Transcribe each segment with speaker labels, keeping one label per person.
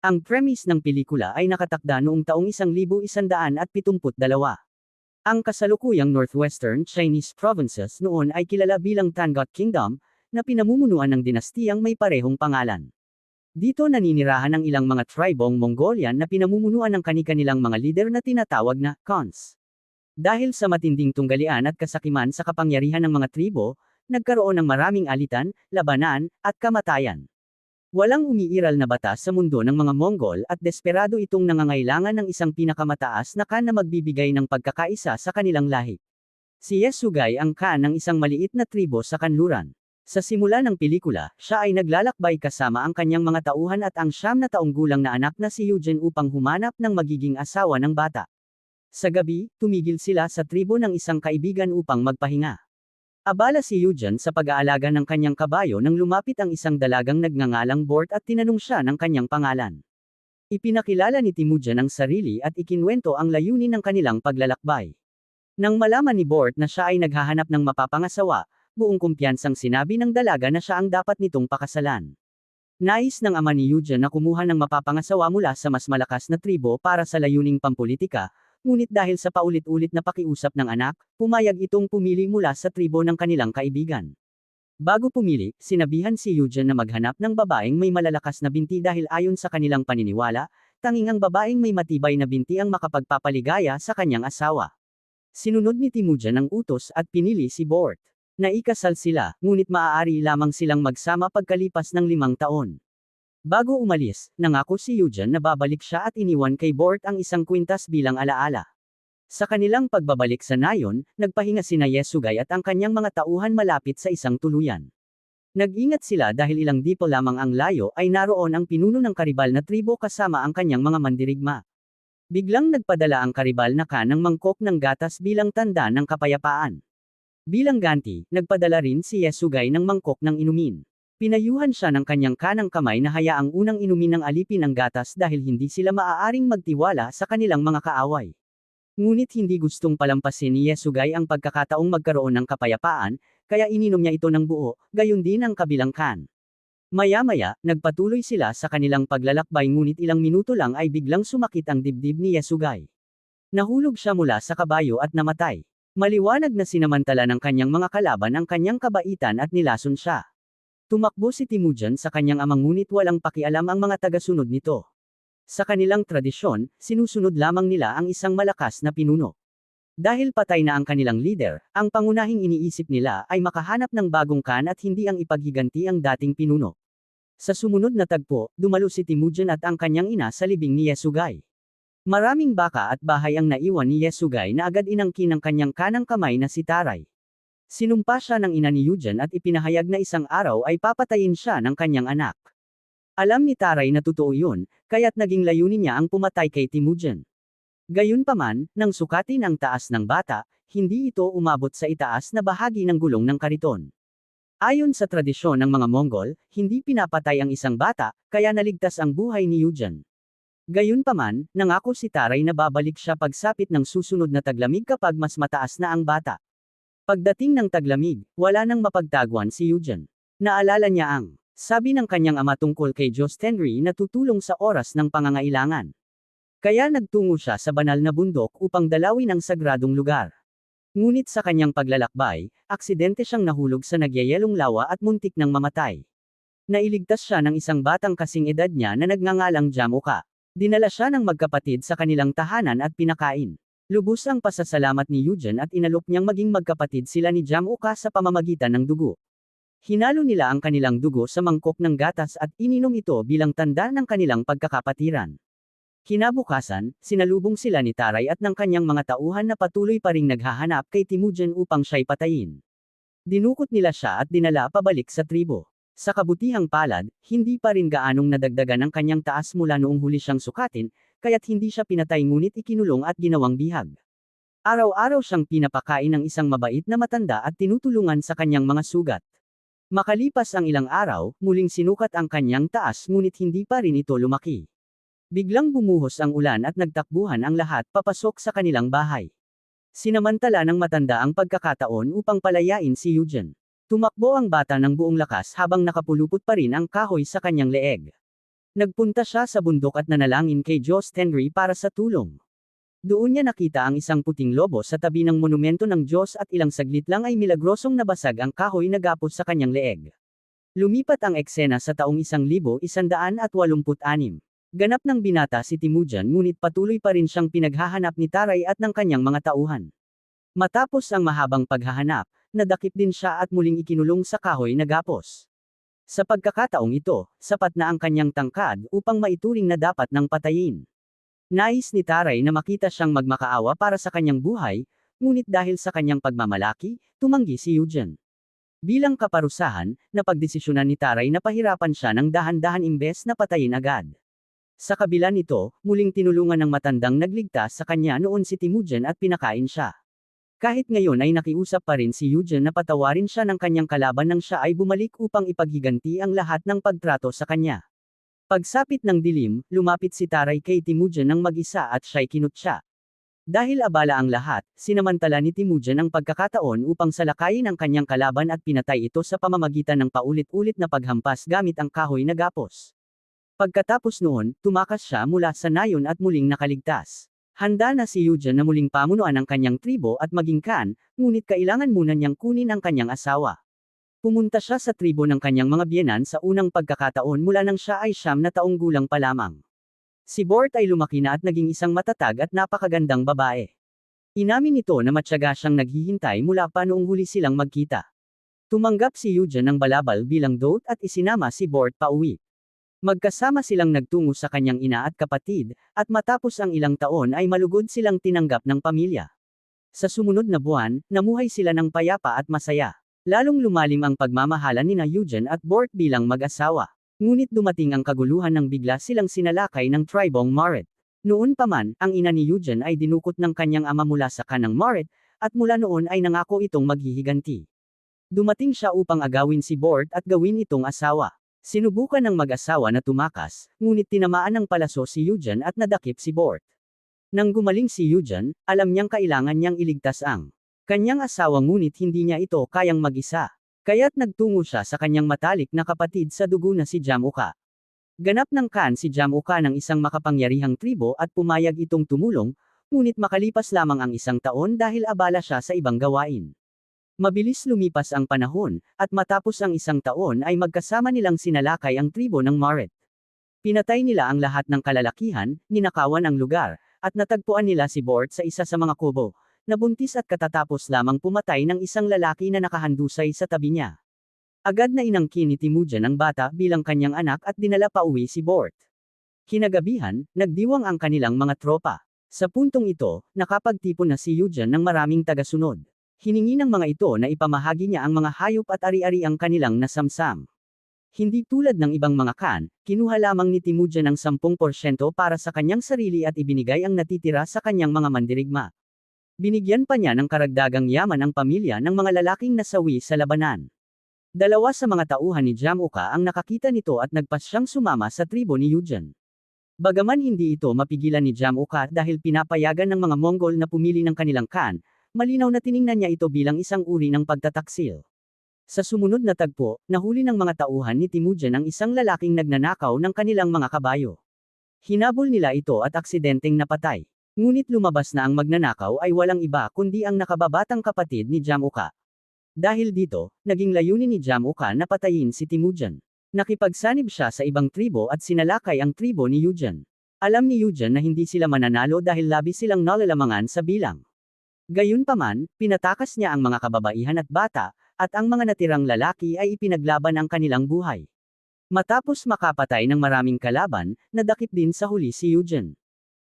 Speaker 1: Ang premise ng pelikula ay nakatakda noong taong 1172. Ang kasalukuyang Northwestern Chinese provinces noon ay kilala bilang Tangut Kingdom, na pinamumunuan ng dinastiyang may parehong pangalan. Dito naninirahan ang ilang mga tribong Mongolian na pinamumunuan ng kani-kanilang mga lider na tinatawag na Khans. Dahil sa matinding tunggalian at kasakiman sa kapangyarihan ng mga tribo, nagkaroon ng maraming alitan, labanan, at kamatayan. Walang umiiral na batas sa mundo ng mga Mongol at desperado itong nangangailangan ng isang pinakamataas na kan na magbibigay ng pagkakaisa sa kanilang lahi. Si Yesugay ang kan ng isang maliit na tribo sa kanluran. Sa simula ng pelikula, siya ay naglalakbay kasama ang kanyang mga tauhan at ang siyam na taong gulang na anak na si Eugene upang humanap ng magiging asawa ng bata. Sa gabi, tumigil sila sa tribo ng isang kaibigan upang magpahinga. Abala si Eugene sa pag-aalaga ng kanyang kabayo nang lumapit ang isang dalagang nagngangalang Bort at tinanong siya ng kanyang pangalan. Ipinakilala ni Timujan ang sarili at ikinwento ang layunin ng kanilang paglalakbay. Nang malaman ni Bort na siya ay naghahanap ng mapapangasawa, buong kumpiyansang sinabi ng dalaga na siya ang dapat nitong pakasalan. Nais ng ama ni Eugene na kumuha ng mapapangasawa mula sa mas malakas na tribo para sa layuning pampolitika, ngunit dahil sa paulit-ulit na pakiusap ng anak, pumayag itong pumili mula sa tribo ng kanilang kaibigan. Bago pumili, sinabihan si Eugene na maghanap ng babaeng may malalakas na binti dahil ayon sa kanilang paniniwala, tanging ang babaeng may matibay na binti ang makapagpapaligaya sa kanyang asawa. Sinunod ni Timujan ang utos at pinili si Bort. Naikasal sila, ngunit maaari lamang silang magsama pagkalipas ng limang taon. Bago umalis, nangako si Eugene na babalik siya at iniwan kay Bort ang isang kwintas bilang alaala. Sa kanilang pagbabalik sa nayon, nagpahinga sina Yesugay at ang kanyang mga tauhan malapit sa isang tuluyan. Nag-ingat sila dahil ilang dipo lamang ang layo ay naroon ang pinuno ng karibal na tribo kasama ang kanyang mga mandirigma. Biglang nagpadala ang karibal na ka ng mangkok ng gatas bilang tanda ng kapayapaan. Bilang ganti, nagpadala rin si Yesugay ng mangkok ng inumin. Pinayuhan siya ng kanyang kanang kamay na hayaang unang inumin ng alipin ang gatas dahil hindi sila maaaring magtiwala sa kanilang mga kaaway. Ngunit hindi gustong palampasin ni Yesugay ang pagkakataong magkaroon ng kapayapaan, kaya ininom niya ito ng buo, gayon din ang kabilang kan. Maya-maya, nagpatuloy sila sa kanilang paglalakbay ngunit ilang minuto lang ay biglang sumakit ang dibdib ni Yesugay. Nahulog siya mula sa kabayo at namatay. Maliwanag na sinamantala ng kanyang mga kalaban ang kanyang kabaitan at nilason siya. Tumakbo si Timujan sa kanyang amang ngunit walang pakialam ang mga tagasunod nito. Sa kanilang tradisyon, sinusunod lamang nila ang isang malakas na pinuno. Dahil patay na ang kanilang leader, ang pangunahing iniisip nila ay makahanap ng bagong kan at hindi ang ipaghiganti ang dating pinuno. Sa sumunod na tagpo, dumalo si Timujan at ang kanyang ina sa libing ni Yesugay. Maraming baka at bahay ang naiwan ni Yesugay na agad inangkin ng kanyang kanang kamay na si Taray. Sinumpa siya ng ina ni Eugen at ipinahayag na isang araw ay papatayin siya ng kanyang anak. Alam ni Taray na totoo yun, kaya't naging layunin niya ang pumatay kay Timujan. Gayunpaman, nang sukatin ang taas ng bata, hindi ito umabot sa itaas na bahagi ng gulong ng kariton. Ayon sa tradisyon ng mga Mongol, hindi pinapatay ang isang bata, kaya naligtas ang buhay ni Eugen. Gayunpaman, nangako si Taray na babalik siya pagsapit ng susunod na taglamig kapag mas mataas na ang bata. Pagdating ng taglamig, wala nang mapagtaguan si Eugen. Naalala niya ang sabi ng kanyang ama tungkol kay Jos Henry na tutulong sa oras ng pangangailangan. Kaya nagtungo siya sa banal na bundok upang dalawin ang sagradong lugar. Ngunit sa kanyang paglalakbay, aksidente siyang nahulog sa nagyayelong lawa at muntik nang mamatay. Nailigtas siya ng isang batang kasing edad niya na nagngangalang Jamuka. Dinala siya ng magkapatid sa kanilang tahanan at pinakain. Lubos ang pasasalamat ni Eugen at inalok niyang maging magkapatid sila ni Jamuka sa pamamagitan ng dugo. Hinalo nila ang kanilang dugo sa mangkok ng gatas at ininom ito bilang tanda ng kanilang pagkakapatiran. Kinabukasan, sinalubong sila ni Taray at ng kanyang mga tauhan na patuloy pa ring naghahanap kay Timujan upang siya'y patayin. Dinukot nila siya at dinala pabalik sa tribo. Sa kabutihang palad, hindi pa rin gaanong nadagdagan ang kanyang taas mula noong huli siyang sukatin, kaya't hindi siya pinatay ngunit ikinulong at ginawang bihag. Araw-araw siyang pinapakain ng isang mabait na matanda at tinutulungan sa kanyang mga sugat. Makalipas ang ilang araw, muling sinukat ang kanyang taas ngunit hindi pa rin ito lumaki. Biglang bumuhos ang ulan at nagtakbuhan ang lahat papasok sa kanilang bahay. Sinamantala ng matanda ang pagkakataon upang palayain si Eugen. Tumakbo ang bata ng buong lakas habang nakapulupot pa rin ang kahoy sa kanyang leeg. Nagpunta siya sa bundok at nanalangin kay Diyos Tenri para sa tulong. Doon niya nakita ang isang puting lobo sa tabi ng monumento ng Diyos at ilang saglit lang ay milagrosong nabasag ang kahoy na gapos sa kanyang leeg. Lumipat ang eksena sa taong 1186. Ganap ng binata si Timujan ngunit patuloy pa rin siyang pinaghahanap ni Taray at ng kanyang mga tauhan. Matapos ang mahabang paghahanap, nadakip din siya at muling ikinulong sa kahoy na gapos. Sa pagkakataong ito, sapat na ang kanyang tangkad upang maituring na dapat ng patayin. Nais ni Taray na makita siyang magmakaawa para sa kanyang buhay, ngunit dahil sa kanyang pagmamalaki, tumanggi si Eugen. Bilang kaparusahan, napagdesisyonan ni Taray na pahirapan siya ng dahan-dahan imbes na patayin agad. Sa kabila nito, muling tinulungan ng matandang nagligtas sa kanya noon si Timujan at pinakain siya. Kahit ngayon ay nakiusap pa rin si Eugen na patawarin siya ng kanyang kalaban nang siya ay bumalik upang ipaghiganti ang lahat ng pagtrato sa kanya. Pagsapit ng dilim, lumapit si Taray kay Timujan ng mag-isa at siya'y kinutya. Dahil abala ang lahat, sinamantala ni Timujan ang pagkakataon upang salakayin ang kanyang kalaban at pinatay ito sa pamamagitan ng paulit-ulit na paghampas gamit ang kahoy na gapos. Pagkatapos noon, tumakas siya mula sa nayon at muling nakaligtas. Handa na si Eugen na muling pamunuan ang kanyang tribo at maging kan, ngunit kailangan muna niyang kunin ang kanyang asawa. Pumunta siya sa tribo ng kanyang mga biyenan sa unang pagkakataon mula nang siya ay siyam na taong gulang pa lamang. Si Bort ay lumaki na at naging isang matatag at napakagandang babae. Inamin nito na matyaga siyang naghihintay mula pa noong huli silang magkita. Tumanggap si Eugen ng balabal bilang dote at isinama si Bort pauwi. Magkasama silang nagtungo sa kanyang ina at kapatid, at matapos ang ilang taon ay malugod silang tinanggap ng pamilya. Sa sumunod na buwan, namuhay sila ng payapa at masaya. Lalong lumalim ang pagmamahalan ni na Eugen at Bort bilang mag-asawa. Ngunit dumating ang kaguluhan nang bigla silang sinalakay ng tribong Maret. Noon pa man, ang ina ni Eugen ay dinukot ng kanyang ama mula sa kanang Maret, at mula noon ay nangako itong maghihiganti. Dumating siya upang agawin si Bort at gawin itong asawa. Sinubukan ng mag-asawa na tumakas, ngunit tinamaan ng palaso si Eugen at nadakip si Bort. Nang gumaling si Eugen, alam niyang kailangan niyang iligtas ang kanyang asawa ngunit hindi niya ito kayang mag-isa. Kaya't nagtungo siya sa kanyang matalik na kapatid sa dugo na si Jamuka. Ganap ng kan si Jamuka ng isang makapangyarihang tribo at pumayag itong tumulong, ngunit makalipas lamang ang isang taon dahil abala siya sa ibang gawain. Mabilis lumipas ang panahon, at matapos ang isang taon ay magkasama nilang sinalakay ang tribo ng Maret. Pinatay nila ang lahat ng kalalakihan, ninakawan ang lugar, at natagpuan nila si Bort sa isa sa mga kubo, nabuntis at katatapos lamang pumatay ng isang lalaki na nakahandusay sa tabi niya. Agad na inangkin ni Timujan ang bata bilang kanyang anak at dinala pa uwi si Bort. Kinagabihan, nagdiwang ang kanilang mga tropa. Sa puntong ito, nakapagtipon na si Eugen ng maraming tagasunod. Hiningi ng mga ito na ipamahagi niya ang mga hayop at ari-ari ang kanilang nasamsam. Hindi tulad ng ibang mga kan, kinuha lamang ni Timujan ng 10% para sa kanyang sarili at ibinigay ang natitira sa kanyang mga mandirigma. Binigyan pa niya ng karagdagang yaman ang pamilya ng mga lalaking nasawi sa labanan. Dalawa sa mga tauhan ni Jamuka ang nakakita nito at nagpas siyang sumama sa tribo ni Eugen. Bagaman hindi ito mapigilan ni Jamuka dahil pinapayagan ng mga Mongol na pumili ng kanilang kan, malinaw na tiningnan niya ito bilang isang uri ng pagtataksil. Sa sumunod na tagpo, nahuli ng mga tauhan ni Timujan ang isang lalaking nagnanakaw ng kanilang mga kabayo. Hinabol nila ito at aksidenteng napatay. Ngunit lumabas na ang magnanakaw ay walang iba kundi ang nakababatang kapatid ni Jamuka. Dahil dito, naging layunin ni Jamuka na patayin si Timujan. Nakipagsanib siya sa ibang tribo at sinalakay ang tribo ni Eugen. Alam ni Eugen na hindi sila mananalo dahil labi silang nalalamangan sa bilang. Gayunpaman, pinatakas niya ang mga kababaihan at bata, at ang mga natirang lalaki ay ipinaglaban ang kanilang buhay. Matapos makapatay ng maraming kalaban, nadakip din sa huli si Eugen.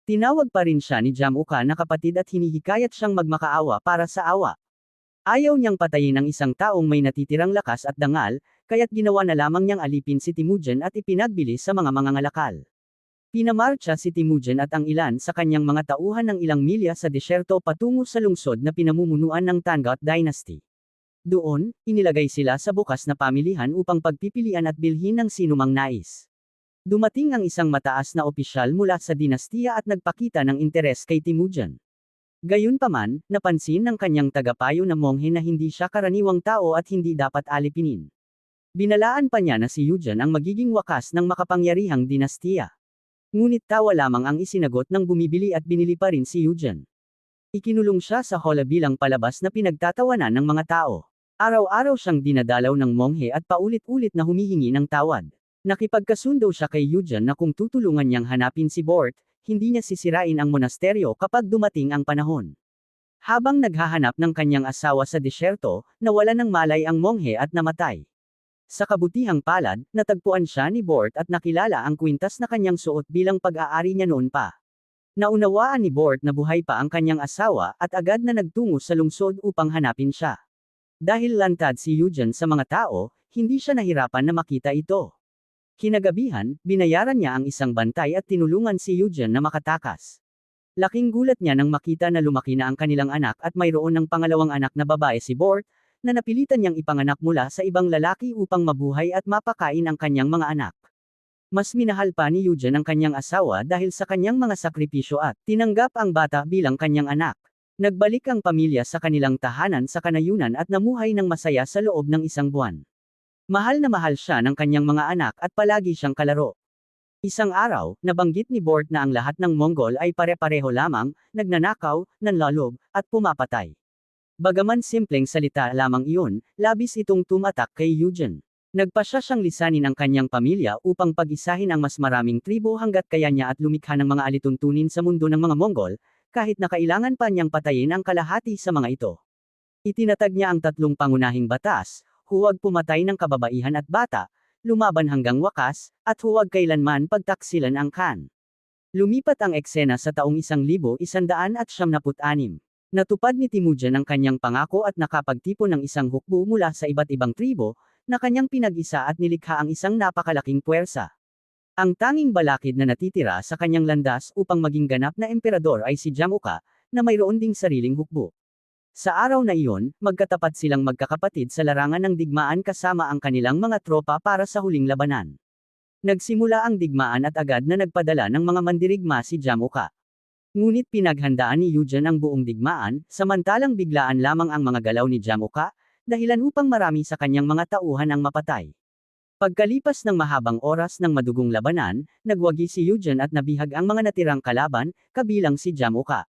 Speaker 1: Tinawag pa rin siya ni Jamuka na kapatid at hinihikayat siyang magmakaawa para sa awa. Ayaw niyang patayin ang isang taong may natitirang lakas at dangal, kaya't ginawa na lamang niyang alipin si Timujan at ipinagbili sa mga mangangalakal. Pinamarcha si Timujan at ang ilan sa kanyang mga tauhan ng ilang milya sa disyerto patungo sa lungsod na pinamumunuan ng Tangut Dynasty. Doon, inilagay sila sa bukas na pamilihan upang pagpipilian at bilhin ng sinumang nais. Dumating ang isang mataas na opisyal mula sa dinastiya at nagpakita ng interes kay Timujan. Gayunpaman, napansin ng kanyang tagapayo na monghe na hindi siya karaniwang tao at hindi dapat alipinin. Binalaan pa niya na si Yujan ang magiging wakas ng makapangyarihang dinastiya. Ngunit tawa lamang ang isinagot ng bumibili at binili pa rin si Yujan. Ikinulong siya sa hola bilang palabas na pinagtatawanan ng mga tao. Araw-araw siyang dinadalaw ng monghe at paulit-ulit na humihingi ng tawad. Nakipagkasundo siya kay Yujan na kung tutulungan niyang hanapin si Bort, hindi niya sisirain ang monasteryo kapag dumating ang panahon. Habang naghahanap ng kanyang asawa sa disyerto, nawala ng malay ang monghe at namatay. Sa kabutihang palad, natagpuan siya ni Bort at nakilala ang kwintas na kanyang suot bilang pag-aari niya noon pa. Naunawaan ni Bort na buhay pa ang kanyang asawa at agad na nagtungo sa lungsod upang hanapin siya. Dahil lantad si Eugen sa mga tao, hindi siya nahirapan na makita ito. Kinagabihan, binayaran niya ang isang bantay at tinulungan si Eugen na makatakas. Laking gulat niya nang makita na lumaki na ang kanilang anak at mayroon ng pangalawang anak na babae si Bort, na napilitan niyang ipanganak mula sa ibang lalaki upang mabuhay at mapakain ang kanyang mga anak. Mas minahal pa ni Eugen ang kanyang asawa dahil sa kanyang mga sakripisyo at tinanggap ang bata bilang kanyang anak. Nagbalik ang pamilya sa kanilang tahanan sa kanayunan at namuhay ng masaya sa loob ng isang buwan. Mahal na mahal siya ng kanyang mga anak at palagi siyang kalaro. Isang araw, nabanggit ni Bort na ang lahat ng Mongol ay pare-pareho lamang, nagnanakaw, nanlalob, at pumapatay. Bagaman simpleng salita lamang iyon, labis itong tumatak kay Eugen. Nagpasya siyang lisanin ang kanyang pamilya upang pag-isahin ang mas maraming tribo hanggat kaya niya at lumikha ng mga alituntunin sa mundo ng mga Mongol, kahit na kailangan pa niyang patayin ang kalahati sa mga ito. Itinatag niya ang tatlong pangunahing batas, huwag pumatay ng kababaihan at bata, lumaban hanggang wakas, at huwag kailanman pagtaksilan ang kan. Lumipat ang eksena sa taong 1176. Natupad ni Timujan ang kanyang pangako at nakapagtipon ng isang hukbo mula sa iba't ibang tribo, na kanyang pinag-isa at nilikha ang isang napakalaking puwersa. Ang tanging balakid na natitira sa kanyang landas upang maging ganap na emperador ay si Jamuka, na mayroon ding sariling hukbo. Sa araw na iyon, magkatapat silang magkakapatid sa larangan ng digmaan kasama ang kanilang mga tropa para sa huling labanan. Nagsimula ang digmaan at agad na nagpadala ng mga mandirigma si Jamuka. Ngunit pinaghandaan ni Eugen ang buong digmaan, samantalang biglaan lamang ang mga galaw ni Jamuka, dahilan upang marami sa kanyang mga tauhan ang mapatay. Pagkalipas ng mahabang oras ng madugong labanan, nagwagi si Eugen at nabihag ang mga natirang kalaban, kabilang si Jamuka.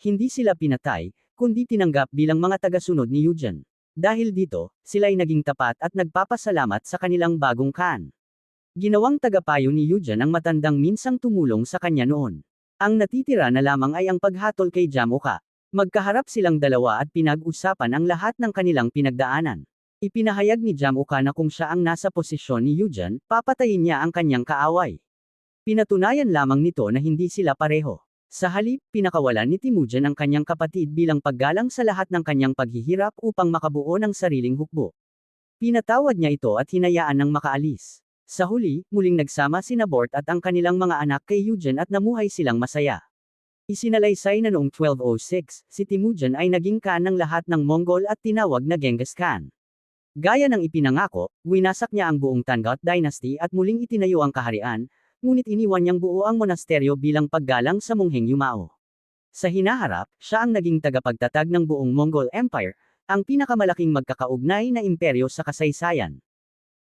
Speaker 1: Hindi sila pinatay, kundi tinanggap bilang mga tagasunod ni Eugen. Dahil dito, sila'y naging tapat at nagpapasalamat sa kanilang bagong kan. Ginawang tagapayo ni Eugen ang matandang minsang tumulong sa kanya noon. Ang natitira na lamang ay ang paghatol kay Jamuka. Magkaharap silang dalawa at pinag-usapan ang lahat ng kanilang pinagdaanan. Ipinahayag ni Jamuka na kung siya ang nasa posisyon ni Eugen, papatayin niya ang kanyang kaaway. Pinatunayan lamang nito na hindi sila pareho. Sa halip, pinakawalan ni Timujan ang kanyang kapatid bilang paggalang sa lahat ng kanyang paghihirap upang makabuo ng sariling hukbo. Pinatawad niya ito at hinayaan ng makaalis. Sa huli, muling nagsama si Nabort at ang kanilang mga anak kay Eugen at namuhay silang masaya. Isinalaysay na noong 1206, si Timujan ay naging kan ng lahat ng Mongol at tinawag na Genghis Khan. Gaya ng ipinangako, winasak niya ang buong Tangut Dynasty at muling itinayo ang kaharian, ngunit iniwan niyang buo ang monasteryo bilang paggalang sa Mungheng Yumao. Sa hinaharap, siya ang naging tagapagtatag ng buong Mongol Empire, ang pinakamalaking magkakaugnay na imperyo sa kasaysayan.